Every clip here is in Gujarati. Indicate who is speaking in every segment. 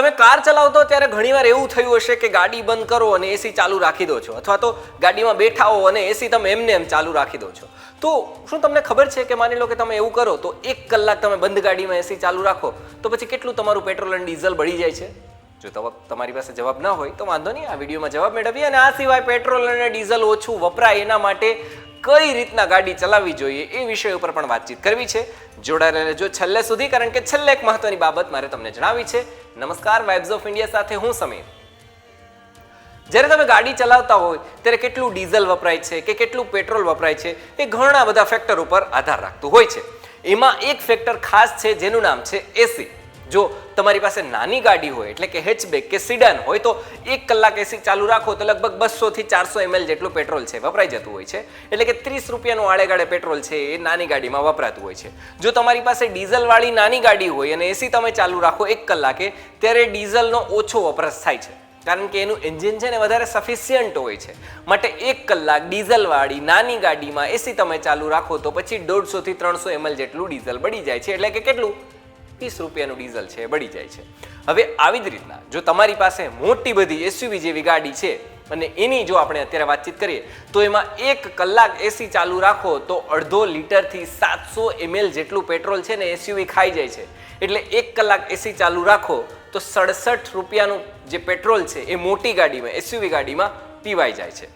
Speaker 1: તમે કાર ચલાવતો ત્યારે ઘણીવાર એવું થયું હશે કે ગાડી બંધ કરો અને એસી ચાલુ રાખી દો છો. અથવા તો ગાડીમાં બેઠા હો અને એસી તમે એમને એમ ચાલુ રાખી દો છો. તો શું તમને ખબર છે કે માની લો કે તમે એવું કરો તો એક કલાક તમે બંધ ગાડીમાં એસી ચાલુ રાખો, તો પછી કેટલું તમારું પેટ્રોલ અને ડીઝલ બળી જાય છે? જો તમારી પાસે જવાબ ના હોય તો વાંધો નહીં, આ વિડીયોમાં જવાબ મેળવીએ અને આ સિવાય પેટ્રોલ અને ડીઝલ ઓછું વપરાય એના માટે કઈ રીતના ગાડી ચલાવવી જોઈએ એ વિષય ઉપર પણ વાતચીત કરવી છે. જોડાયેલા રહેજો છેલ્લે સુધી, કારણ કે છેલ્લે એક મહત્વની બાબત મારે તમને જણાવી છે. નમસ્કાર વાઇબ્સ ઓફ ઇન્ડિયા સાથે હું સમીર. જ્યારે તમે ગાડી ચલાવતા હોય, ત્યારે કેટલું ડીઝલ વપરાય છે કે કેટલું પેટ્રોલ વપરાય છે એ ઘણા બધા ફેક્ટર ઉપર આધાર રાખતું હોય છે. એમાં એક ફેક્ટર ખાસ છે, જેનું નામ છે એસી. જો તમારી પાસે નાની ગાડી હોય, એટલે કે હેચબેક કે સિડાન હોય, તો એક કલાક એસી ચાલુ રાખો તો લગભગ બસો થી ચારસો એમએલ જેટલું પેટ્રોલ છે, વપરાઈ જતું હોય છે. એટલે કે ત્રીસ રૂપિયાનું આડેગાડે પેટ્રોલ છે, એ નાની ગાડીમાં વપરાતું હોય છે. જો તમારી પાસે ડીઝલવાળી નાની ગાડી હોય અને એસી તમે ચાલુ રાખો એક કલાકે, ત્યારે ડીઝલનો ઓછો વપરાશ થાય છે. કારણ કે એનું એન્જિન છે ને વધારે સફિશિયન્ટ હોય છે. માટે એક કલાક ડીઝલવાળી નાની ગાડીમાં એસી તમે ચાલુ રાખો તો પછી દોઢસોથી ત્રણસો એમએલ જેટલું ડીઝલ બળી જાય છે. એટલે કે કેટલું? ત્રીસ રૂપિયાનું ડીઝલ છે બળી જાય છે. હવે આવી જ રીતના, જો તમારી પાસે મોટી બધી એસયુવી જેવી ગાડી છે અને એની જો આપણે અત્યારે વાતચીત કરીએ, તો એમાં એક કલાક એસી ચાલુ રાખો તો અડધો લીટરથી સાતસો એમએલ જેટલું પેટ્રોલ છે ને એસયુવી ખાઈ જાય છે. એટલે એક કલાક એસી ચાલુ રાખો તો સડસઠ રૂપિયાનું જે પેટ્રોલ છે એ મોટી ગાડીમાં, એસયુવી ગાડીમાં પીવાઈ જાય છે.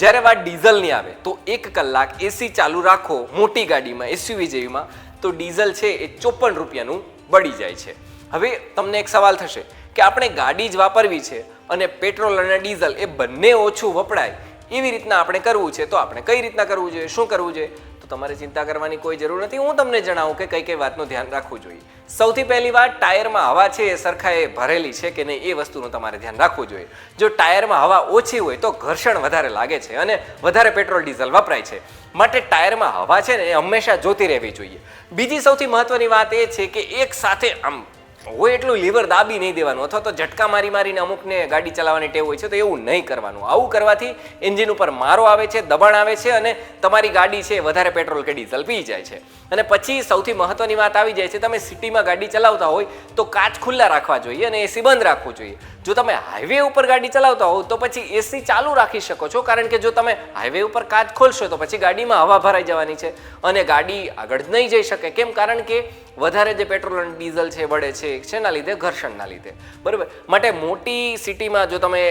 Speaker 1: જ્યારે વાત ડીઝલની આવે, તો એક કલાક એસી ચાલુ રાખો મોટી ગાડીમાં, એસયુવી જેવીમાં, તો ડીઝલ છે એ ચોપન રૂપિયાનું બળી જાય છે. હવે તમને એક સવાલ થશે કે આપણે ગાડી જ વાપરવી છે અને પેટ્રોલ અને ડીઝલ એ બંને ઓછું વપરાય, એવી રીતના આપણે કરવું છે? તો આપણે કઈ રીતના કરવું જોઈએ? શું કરવું જોઈએ? તો તમારે ચિંતા કરવાની કોઈ જરૂર નથી. હું તમને જણાવું કે કઈ કઈ વાતનું ધ્યાન રાખવું જોઈએ. સૌથી પહેલી વાત, ટાયરમાં હવા છે એ સરખાએ ભરેલી છે કે નહીં એ વસ્તુનું તમારે ધ્યાન રાખવું જોઈએ. જો ટાયરમાં હવા ઓછી હોય તો ઘર્ષણ વધારે લાગે છે અને વધારે પેટ્રોલ, ડીઝલ વપરાય છે. માટે ટાયરમાં હવા છે ને એ હંમેશા જોતી રહેવી જોઈએ. બીજી સૌથી મહત્વની વાત એ છે કે એક સાથે આમ હોય એટલું લીવર દાબી નહીં દેવાનું. અથવા તો ઝટકા મારી મારીને અમુકને ગાડી ચલાવવાની ટેવ હોય છે, તો એવું નહીં કરવાનું. આવું કરવાથી એન્જિન ઉપર મારો આવે છે, દબાણ આવે છે અને તમારી ગાડી છે, વધારે પેટ્રોલ કે ડીઝલ પી જાય છે. અને પછી સૌથી મહત્વની વાત આવી જાય છે, તમે સિટીમાં ગાડી ચલાવતા હોય તો કાચ ખુલ્લા રાખવા જોઈએ અને એસી બંધ રાખવું જોઈએ. જો તમે હાઈવે ઉપર ગાડી ચલાવતા હોવ તો પછી એસી ચાલુ રાખી શકો છો, કારણ કે જો તમે હાઈવે ઉપર કાચ ખોલશો, તો પછી ગાડીમાં હવા ભરાઈ જવાની છે અને ગાડી આગળ નહીં જઈ શકે. કેમ? કારણ કે વધારે જે પેટ્રોલ અને ડીઝલ છે બળે છે શેના લીધે? ઘર્ષણના લીધે. બરાબર? માટે મોટી સિટીમાં જો તમે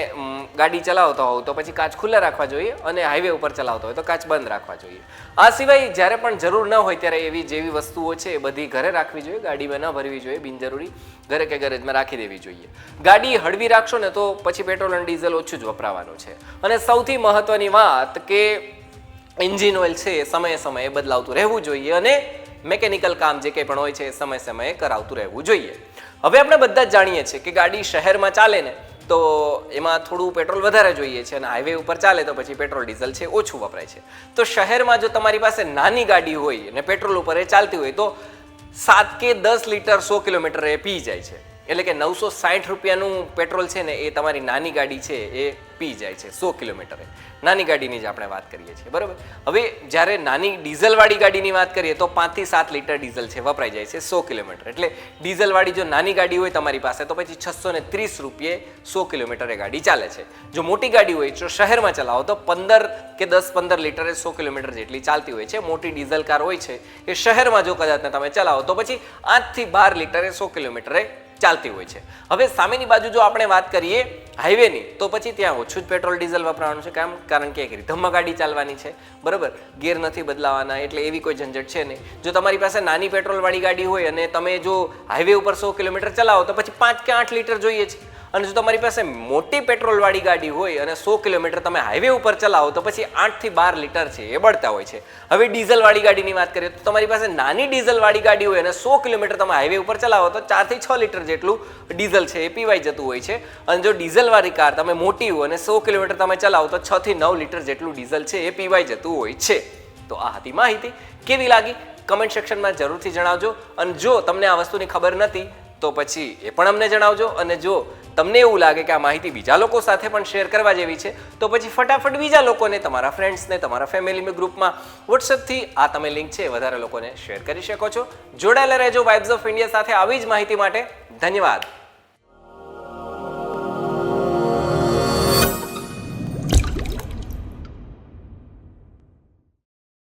Speaker 1: ગાડી ચલાવતા હોવ તો પછી કાચ ખુલ્લા રાખવા જોઈએ અને હાઈવે ઉપર ચલાવતા હોય તો કાચ બંધ રાખવા જોઈએ. આ સિવાય જ્યારે પણ જરૂર ન હોય ત્યારે એવી જેવી વસ્તુઓ છે એ બધી ઘરે રાખવી જોઈએ, ગાડીમાં ન ભરવી જોઈએ, બિનજરૂરી ઘરે કે ગેરેજમાં રાખી દેવી જોઈએ. ગાડી હળવી રાખશો ને તો પછી પેટ્રોલ અને ડીઝલ ઓછું જ વપરાવાનું છે. અને સૌથી મહત્વની વાત કે એન્જિન ઓઇલ છે એ સમયે સમયે બદલાવતું રહેવું જોઈએ અને મેકેનિકલ કામ જે કંઈ પણ હોય છે એ સમય સમયે કરાવતું રહેવું જોઈએ. હવે આપણે બધા જ જાણીએ છીએ કે ગાડી શહેરમાં ચાલે ને, તો એમાં થોડું પેટ્રોલ વધારે જોઈએ છે અને હાઈવે ઉપર ચાલે તો પછી પેટ્રોલ, ડીઝલ છે, ઓછું વપરાય છે. તો શહેરમાં જો તમારી પાસે નાની ગાડી હોય અને પેટ્રોલ ઉપર એ ચાલતી હોય તો સાત કે દસ લીટર સો કિલોમીટર એ પી જાય છે. એટલે કે નવસો સાઠ રૂપિયાનું પેટ્રોલ છે ને એ તમારી નાની ગાડી છે, એ પી જાય છે, સો કિલોમીટરે. નાની ગાડીની જ આપણે વાત કરીએ છીએ, બરાબર? હવે જ્યારે નાની ડીઝલવાળી ગાડીની વાત કરીએ તો પાંચથી સાત લીટર ડીઝલ છે, વપરાઈ જાય છે, સો કિલોમીટર. એટલે ડીઝલવાળી જો નાની ગાડી હોય તમારી પાસે, તો પછી છસો ને ત્રીસ રૂપિયે સો કિલોમીટરે ગાડી ચાલે છે. જો મોટી ગાડી હોય, જો શહેરમાં ચલાવો, તો પંદર કે દસ પંદર લીટરે સો કિલોમીટર જેટલી ચાલતી હોય છે. મોટી ડીઝલ કાર હોય છે, એ શહેરમાં જો કદાચ તમે ચલાવો, તો પછી આઠથી બાર લીટરે સો કિલોમીટરે ચાલતી હોય છે. હવે સામેની બાજુ જો આપણે વાત કરીએ હાઈવેની, તો પછી ત્યાં ઓછું જ પેટ્રોલ, ડીઝલ વપરાવાનું છે. કામ? કારણ કે એક રિધમમાં ગાડી ચાલવાની છે. બરોબર? ગેર નથી બદલાવાના, એટલે એવી કોઈ ઝંઝટ છે નહીં. જો તમારી પાસે નાની પેટ્રોલવાળી ગાડી હોય અને તમે જો હાઈવે ઉપર સો કિલોમીટર ચલાવો, તો પછી પાંચ કે આઠ લીટર જોઈએ છે. અને જો તમારી પાસે મોટી પેટ્રોલવાળી ગાડી હોય અને સો કિલોમીટર તમે હાઈવે ઉપર ચલાવો, તો પછી આઠથી બાર લીટર છે એ બળતા હોય છે. હવે ડીઝલવાળી ગાડીની વાત કરીએ, તો તમારી પાસે નાની ડીઝલવાળી ગાડી હોય અને સો કિલોમીટર તમે હાઈવે ઉપર ચલાવો, તો ચારથી છ લીટર જેટલું ડીઝલ છે એ પીવાઈ જતું હોય છે. અને જો ડીઝલવાળી કાર તમે મોટી હોય અને સો કિલોમીટર તમે ચલાવો, તો છથી નવ લીટર જેટલું ડીઝલ છે એ પીવાઈ જતું હોય છે. તો આ હતી માહિતી. કેવી લાગી? કમેન્ટ સેક્શનમાં જરૂરથી જણાવજો. અને જો તમને આ વસ્તુની ખબર નથી, તો પછી એ પણ અમને જણાવજો. અને જો તમને એવું લાગે કે આ માહિતી બીજા લોકો સાથે પણ શેર કરવા જેવી છે, તો પછી ફટાફટ બીજા લોકોને, તમારા ફ્રેન્ડ્સને તમારા ફેમિલી ગ્રુપમાં વોટ્સએપથી આ તમે લિંક છે વધારે લોકોને શેર કરી શકો છો. જોડાયેલા રહેજો વાઇબ્સ ઓફ ઇન્ડિયા સાથે આવી જ માહિતી માટે. ધન્યવાદ.